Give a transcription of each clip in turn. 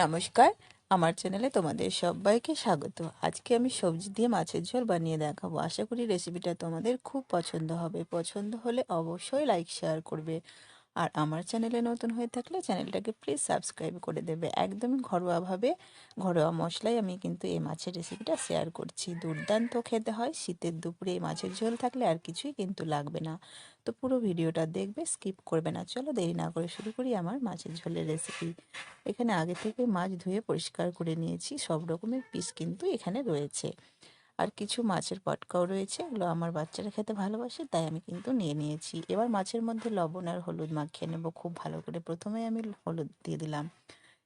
নমস্কার, আমার চ্যানেলে তোমাদের সবাইকে স্বাগত। আজকে আমি সবজি দিয়ে মাছের ঝোল বানিয়ে দেখাবো। আশা করি রেসিপিটা তোমাদের খুব পছন্দ হবে। পছন্দ হলে অবশ্যই লাইক শেয়ার করবে। আর আমার চ্যানেলে নতুন হয়ে থাকলে চ্যানেলটাকে প্লিজ সাবস্ক্রাইব করে দেবে। একদমই ঘরোয়াভাবে ঘরোয়া মশলায় আমি কিন্তু এই মাছের রেসিপিটা শেয়ার করছি। দুর্দান্ত খেতে হয়, শীতের দুপুরে এই মাছের ঝোল থাকলে আর কিছুই কিন্তু লাগবে না। তো পুরো ভিডিওটা দেখবে স্কিপ করবে না। চলো দেরি না করে শুরু করি আমার মাছের ঝোলের রেসিপি এখানে আগে থেকে মাছ ধুয়ে পরিষ্কার করে নিয়েছি। সব রকমের পিস কিন্তু এখানে রয়েছে। আর কিছু মাছের পটকাও রয়েছে, এগুলো আমার বাচ্চারা খেতে ভালোবাসে, তাই আমি কিন্তু নিয়ে নিয়েছি। এবার মাছের মধ্যে লবণ আর হলুদ মাখিয়ে নেব, খুব ভালো করে প্রথমে আমি হলুদ দিয়ে দিলাম।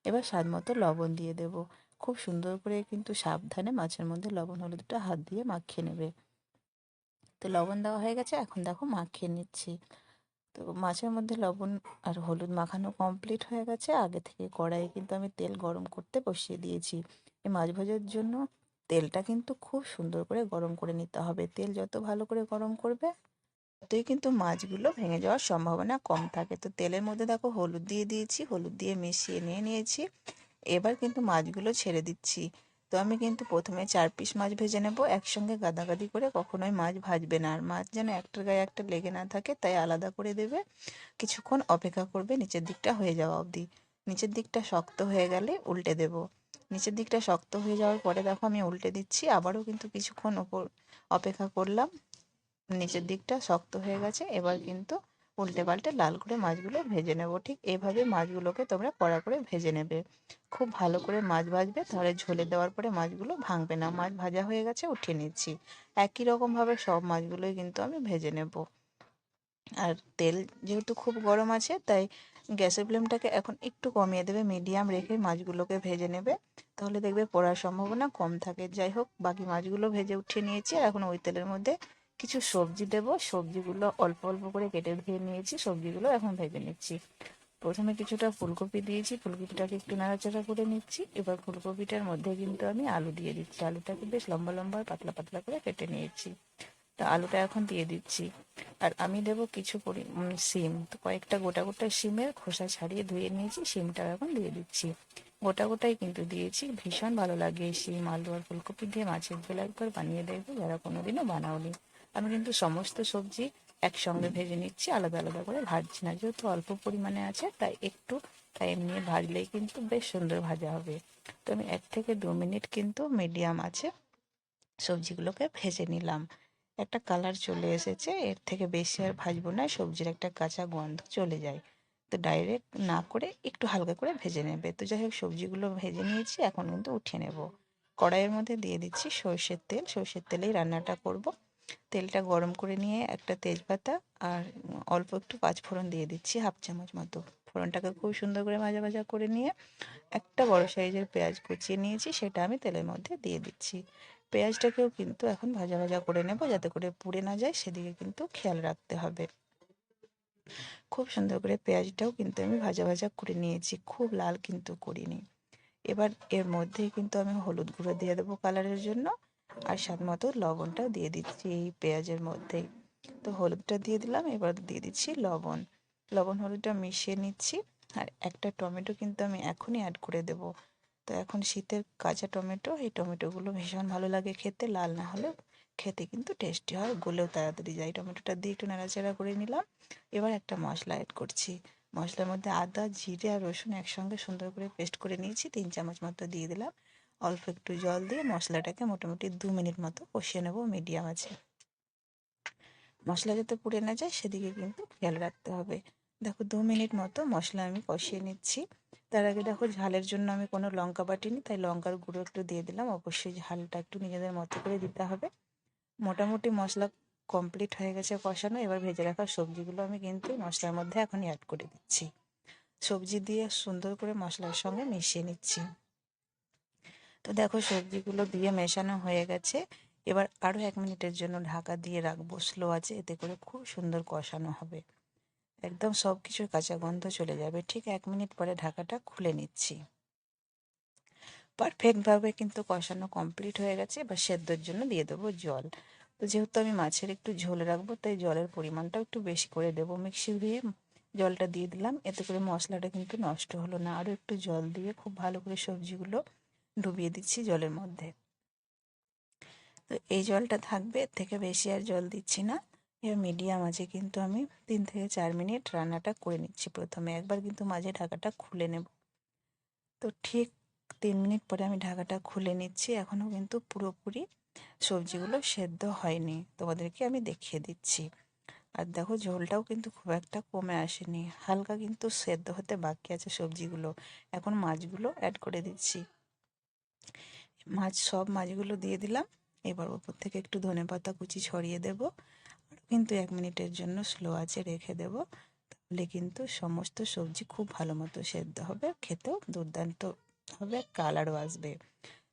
এবার স্বাদ মতো লবণ দিয়ে দেব। খুব সুন্দর করে কিন্তু সাবধানে মাছের মধ্যে লবণ হলুদটা হাত দিয়ে মাখিয়ে নেবে। তো লবণ দেওয়া হয়ে গেছে, এখন দেখো মাখিয়ে নিচ্ছি। তো মাছের মধ্যে লবণ আর হলুদ মাখানো কমপ্লিট হয়ে গেছে। আগে থেকে কড়াইয়ে কিন্তু আমি তেল গরম করতে বসিয়ে দিয়েছি। এই মাছ ভাজার জন্য তেলটা কিন্তু খুব সুন্দর করে গরম করে নিতে হবে। তেল যত ভালো করে গরম করবে, ততই কিন্তু মাছগুলো ভেঙে যাওয়ার সম্ভাবনা কম থাকে। তো তেলের মধ্যে দেখো হলুদ দিয়ে দিয়েছি, হলুদ দিয়ে মিশিয়ে নিয়ে নিয়েছি। এবার কিন্তু মাছগুলো ছেড়ে দিচ্ছি। তো আমি কিন্তু প্রথমে চার পিস মাছ ভেজে নেব। একসঙ্গে গাদাগাদি করে কখনোই মাছ ভাজবে না। আর মাছ যেন একটার গায়ে একটা লেগে না থাকে, তাই আলাদা করে দেবে। কিছুক্ষণ অপেক্ষা করবে, নিচের দিকটা হয়ে যাওয়া অবধি। নিচের দিকটা শক্ত হয়ে গেলে উল্টে দেব। নিচের দিকটা শক্ত হয়ে যাওয়ার পরে দেখো আমি উল্টে দিচ্ছি, আবারও কিন্তু কিছুক্ষণ ওপর অপেক্ষা করলাম। নিচের দিকটা শক্ত হয়ে গেছে, এবার কিন্তু উল্টে পাল্টে লাল করে মাছগুলো ভেজে নেব। ঠিক এইভাবে মাছগুলোকে তোমরা কড়া করে ভেজে নেবে। খুব ভালো করে মাছ ভাজবে, তাহলে ঝোলে দেওয়ার পরে মাছগুলো ভাঙবে না। মাছ ভাজা হয়ে গেছে, উঠিয়ে নিচ্ছি। একই রকমভাবে সব মাছগুলোই কিন্তু আমি ভেজে নেব। আর তেল যেহেতু খুব গরম আছে, তাই গ্যাসের ফ্লেমটাকে এখন একটু কমিয়ে দেবে, মিডিয়াম রেখে মাছগুলোকে ভেজে নেবে। তাহলে দেখবে পড়ার সম্ভাবনা কম থাকে। যাই হোক, বাকি মাছগুলো ভেজে উঠিয়ে নিয়েছি। আর এখন ওই তেলের মধ্যে কিছু সবজি দেব। সবজিগুলো অল্প অল্প করে কেটে ধুয়ে নিয়েছি। সবজিগুলো এখন ভেজে নিচ্ছি। প্রথমে কিছুটা ফুলকপি দিয়েছি। ফুলকপিটাকে একটু নাড়াচাড়া করে নিচ্ছি। এবার ফুলকপিটার মধ্যে কিন্তু আমি আলু দিয়ে দিচ্ছি। আলুটাকে বেশ লম্বা লম্বা, পাতলা পাতলা করে কেটে নিয়েছি। তা আলুটা এখন দিয়ে দিচ্ছি। আর আমি দেব কিছু পরি সিম। তো কয়েকটা গোটা গোটা সিমের খোসা ছাড়িয়ে ধুয়ে নিয়েছি, সিমটা এখন দিয়ে দিচ্ছি। গোটা গোটাই কিন্তু দিয়েছি। ভীষণ ভালো লাগে সিম। আলু আর ফুলকপি দিয়ে মাছের ঝোল একবার বানিয়ে দেখব, যারা কোনোদিনও বানাওনি। আমি কিন্তু সমস্ত সবজি একসঙ্গে ভেজে নিচ্ছি, আলাদা আলাদা করে ভাজছি না। যেহেতু অল্প পরিমাণে আছে, তাই একটু টাইম নিয়ে ভাজলেই কিন্তু বেশ সুন্দর ভাজা হবে। তো আমি এক থেকে দু মিনিট কিন্তু মিডিয়াম আছে, সবজিগুলোকে ভেজে নিলাম। একটা কালার চলে এসেছে, এর থেকে বেশি আর ভাজবো না, সবজির একটা কাঁচা গন্ধ চলে যায়। তো ডাইরেক্ট না করে একটু হালকা করে ভেজে নেবে। তো যাই হোক, সবজিগুলো ভেজে নিয়েছি, এখন কিন্তু উঠিয়ে নেব। কড়াইয়ের মধ্যে দিয়ে দিচ্ছি সর্ষের তেল। সর্ষের তেলেই রান্নাটা করব। তেলটা গরম করে নিয়ে একটা তেজপাতা আর অল্প একটু পাঁচফোড়ন দিয়ে দিচ্ছি, হাফ চামচ মতো। ফোড়নটাকে খুব সুন্দর করে ভাজা ভাজা করে নিয়ে একটা বড় সাইজের পেঁয়াজ কুচিয়ে নিয়েছি, সেটা আমি তেলের মধ্যে দিয়ে দিচ্ছি। পেঁয়াজটাকেও কিন্তু এখন ভাজা ভাজা করে নেব যাতে করে পুড়ে না যায়, সেদিকে কিন্তু খেয়াল রাখতে হবে। খুব সুন্দর করে পেঁয়াজটাও কিন্তু আমি ভাজা ভাজা করে নিয়েছি, খুব লাল কিন্তু করিনি। এবার এর মধ্যেই কিন্তু আমি হলুদ গুঁড়ো দিয়ে দেবো কালারের জন্য, আর স্বাদ মতো লবণটাও দিয়ে দিচ্ছি এই পেঁয়াজের মধ্যেই তো হলুদটা দিয়ে দিলাম, এবার দিয়ে দিচ্ছি লবণ। লবণ হলুদটা মিশিয়ে নিচ্ছি, আর একটা টমেটো কিন্তু আমি এখনই অ্যাড করে দেব। তো এখন শীতের কাঁচা টমেটো, এই টমেটোগুলো ভীষণ ভালো লাগে খেতে। লাল না হলেও খেতে কিন্তু টেস্টি হয়। গলেও তাড়াতাড়ি যায়। টমেটোটা দিয়ে একটু নাড়াচাড়া করে নিলাম। এবার একটা মশলা অ্যাড করছি। মশলার মধ্যে আদা, জিরে আর রসুন একসঙ্গে সুন্দর করে পেস্ট করে নিয়েছি। তিন চামচ মতো দিয়ে দিলাম। অল্প একটু জল দিয়ে মশলাটাকে মোটামুটি দু মিনিট মতো কষিয়ে নেব মিডিয়াম আছে। মশলা যাতে পুড়ে না যায়, সেদিকে কিন্তু খেয়াল রাখতে হবে। দেখো দু মিনিট মতো মশলা আমি কষিয়ে নিচ্ছি। তার আগে দেখো ঝালের জন্য আমি কোনো লঙ্কা বাটিনি, তাই লঙ্কার গুঁড়ো একটু দিয়ে দিলাম। অবশ্যই ঝালটা একটু নিজেদের মতো করে দিতে হবে। মোটামুটি মশলা কমপ্লিট হয়ে গেছে কষানো। এবার ভেজে রাখা সবজিগুলো আমি কিন্তু মশলার মধ্যে এখনই অ্যাড করে দিচ্ছি। সবজি দিয়ে সুন্দর করে মশলার সঙ্গে মিশিয়ে নিচ্ছি। তো দেখো সবজিগুলো দিয়ে মেশানো হয়ে গেছে। এবার আরও এক মিনিটের জন্য ঢাকা দিয়ে রাখব। স্লো আছে এতে করে খুব সুন্দর কষানো হবে। একদম সব কিছুর কাঁচা গন্ধ চলে যাবে। ঠিক এক মিনিট পরে ঢাকাটা খুলে নিচ্ছি। পারফেক্টভাবে কিন্তু কষানো কমপ্লিট হয়ে গেছে। এবার সেদ্ধর জন্য দিয়ে দেবো জল। তো যেহেতু আমি মাছের একটু ঝোল রাখব, তাই জলের পরিমাণটাও একটু বেশি করে দেবো মিক্সি দিয়ে। জলটা দিয়ে দিলাম। এতে করে মশলাটা কিন্তু নষ্ট হলো না। আরও একটু জল দিয়ে খুব ভালো করে সবজিগুলো ডুবিয়ে দিচ্ছি জলের মধ্যে। তো এই জলটা থাকবে। থেকে বেশি আর জল দিচ্ছি না। এবার মিডিয়াম আছে, কিন্তু আমি তিন থেকে চার মিনিট রান্নাটা করে নিচ্ছি প্রথমে। একবার কিন্তু মাঝে ঢাকাটা খুলে নেব। তো ঠিক তিন মিনিট পরে আমি ঢাকাটা খুলে নিচ্ছি। এখনও কিন্তু পুরোপুরি সবজিগুলো সেদ্ধ হয়নি। তোমাদেরকে আমি দেখিয়ে দিচ্ছি। আর দেখো, ঝোলটাও কিন্তু খুব একটা কমে আসেনি। হালকা কিন্তু সেদ্ধ হতে বাকি আছে সবজিগুলো। এখন মাছগুলো অ্যাড করে দিচ্ছি। মাছ, সব মাছগুলো দিয়ে দিলাম। এবার ওপর থেকে একটু ধনে পাতা কুচি ছড়িয়ে দেব। কিন্তু এক মিনিটের জন্য স্লো আঁচে রেখে দেব। তাহলে কিন্তু সমস্ত সবজি খুব ভালো মতো সেদ্ধ হবে, খেতেও দুর্দান্ত হবে, কালারও আসবে।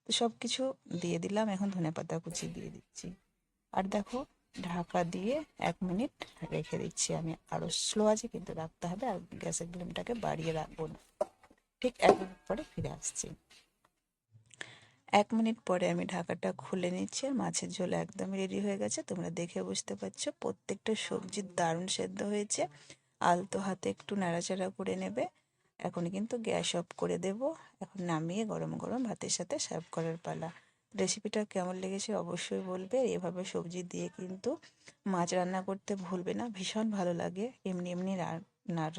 তো সব কিছু দিয়ে দিলাম, এখন ধনে পাতা কুচি দিয়ে দিচ্ছি। আর দেখো, ঢাকা দিয়ে এক মিনিট রেখে দিচ্ছি আমি। আরও স্লো আছে কিন্তু রাখতে হবে, আর গ্যাসের ফ্লেমটাকে বাড়িয়ে রাখব না। ঠিক এক মিনিট পরে ফিরে আসছি। এক মিনিট পরে আমি ঢাকাটা খুলে নিচ্ছি আর মাছের ঝোল একদমই রেডি হয়ে গেছে। তোমরা দেখে বুঝতে পারছ প্রত্যেকটা সবজি দারুণ সেদ্ধ হয়েছে। আলতো হাতে একটু নাড়াচাড়া করে নেবে। এখন কিন্তু গ্যাস অফ করে দেব। এখন নামিয়ে গরম গরম ভাতের সাথে সার্ভ করার পালা। রেসিপিটা কেমন লেগেছে অবশ্যই বলবে। এভাবে সবজি দিয়ে কিন্তু মাছ রান্না করতে ভুলবে না। ভীষণ ভালো লাগে। এমনি এমনি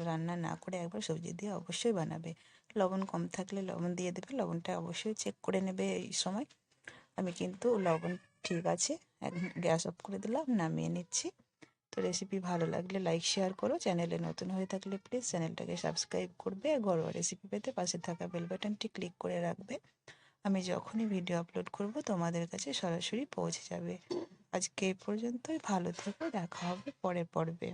রান্না না করে একবার সবজি দিয়ে অবশ্যই বানাবে। লবণ কম থাকলে লবণ দিয়ে দেবে, লবণটা অবশ্যই চেক করে নেবে এই সময়। আমি কিন্তু লবণ ঠিক আছে গ্যাস অফ করে দিলাম, নামিয়ে নিচ্ছি। তো রেসিপি ভালো লাগলে লাইক শেয়ার করো। চ্যানেলে নতুন হয়ে থাকলে প্লিজ চ্যানেলটাকে সাবস্ক্রাইব করবে। আর ঘরোয়া রেসিপি পেতে পাশে থাকা বেল বাটনটি ক্লিক করে রাখবে। আমি যখনই ভিডিও আপলোড করব, তোমাদের কাছে সরাসরি পৌঁছে যাবে। আজকে এই পর্যন্তই, ভালো থেকো, দেখা হবে পরের পর্বে।